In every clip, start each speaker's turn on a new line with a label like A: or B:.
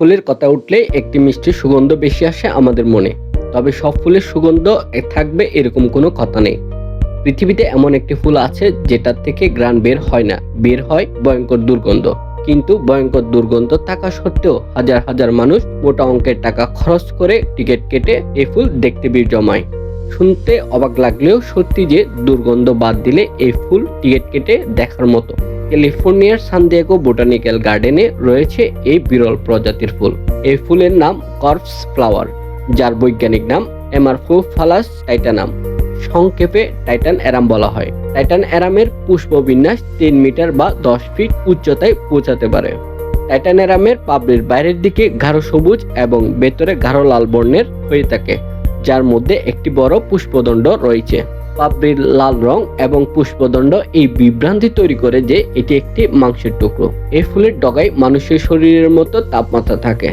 A: ফুলের কথা উঠলে একটি মিষ্টি সুগন্ধ বেশি আসে আমাদের মনে। তবে সব ফুলের সুগন্ধ থাকবে এরকম কোনো কথা নেই। পৃথিবীতে এমন একটি ফুল আছে যেটার থেকে গ্রান বের হয় না। বের হয় ভয়ঙ্কর দুর্গন্ধ। কিন্তু ভয়ঙ্কর দুর্গন্ধ থাকা সত্ত্বেও হাজার হাজার মানুষ মোটা অঙ্কের টাকা খরচ করে টিকিট কেটে এই ফুল দেখতে ভিড় জমায়। শুনতে অবাক লাগলেও সত্যি যে দুর্গন্ধ বাদ দিলে এই ফুল টিকিট কেটে দেখার মতো। ক্যালিফোর্নিয়ার সানদিয়াগো বোটানিক্যাল গার্ডেনে রয়েছে এই বিরল প্রজাতির ফুল। এই ফুলের নাম কর্পস ফ্লাওয়ার, যার বৈজ্ঞানিক নাম এমারফোফালাস টাইটানাম। সংক্ষেপে টাইটান অ্যারাম বলা হয়। টাইটান অ্যারামের পুষ্পবিন্যাস তিন মিটার বা দশ ফিট উচ্চতায় পৌঁছাতে পারে। টাইটান অ্যারামের পাবলির বাইরের দিকে গাঢ় সবুজ এবং ভেতরে গাঢ় লাল বর্ণের হয়ে থাকে, যার মধ্যে একটি বড় পুষ্পদণ্ড রয়েছে। পাপড়ির লাল রং এবং পুষ্পদণ্ড এই বিভ্রান্তি তৈরি করে যে এটি একটি মাংসের টুকরো। এই ফুলের ডগায় মানুষের শরীরের মতো তাপমাত্রা থাকে,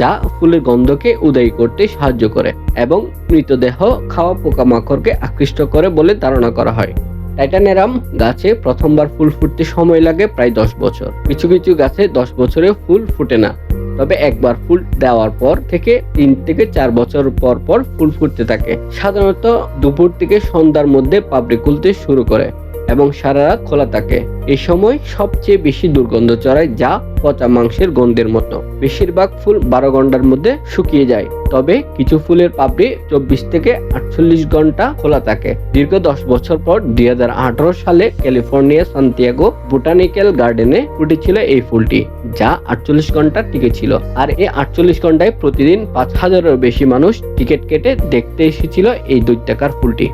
A: যা ফুলের গন্ধকে উদয় করতে সাহায্য করে এবং মৃতদেহ খাওয়া পোকামাকড়কে আকৃষ্ট করে বলে ধারণা করা হয়। টাইটানেরাম গাছে প্রথমবার ফুল ফুটতে সময় লাগে প্রায় দশ বছর। কিছু কিছু গাছে দশ বছরে ফুল ফুটে না। তবে একবার ফুল দেওয়ার পর থেকে তিন থেকে চার বছর পর পর ফুল ফুটতে থাকে। সাধারণত দুপুর থেকে সন্ধ্যার মধ্যে পাপড়ি খুলতে শুরু করে। এবং সারা রাত খোলা থাকে। এই সময় সবচেয়ে বেশি দুর্গন্ধ চড়ায় যা পচা মাংসের গন্ধের মতো। বেশিরভাগ ফুল বারো ঘণ্টার মধ্যে শুকিয়ে যায়। তবে কিছু ফুলের পাপড়ি চব্বিশ থেকে আটচল্লিশ ঘণ্টা খোলা থাকে। দীর্ঘ দশ বছর পর দুই হাজার আঠারো সালে ক্যালিফোর্নিয়া সান্তিয়াগো বোটানিক্যাল গার্ডেনে ফুটেছিল এই ফুলটি, যা আটচল্লিশ ঘণ্টা টিকেছিল আর এই আটচল্লিশ ঘন্টায় প্রতিদিন পাঁচ হাজারেরও বেশি মানুষ টিকিট কেটে দেখতে এসেছিল এই দৈত্যাকার ফুলটি।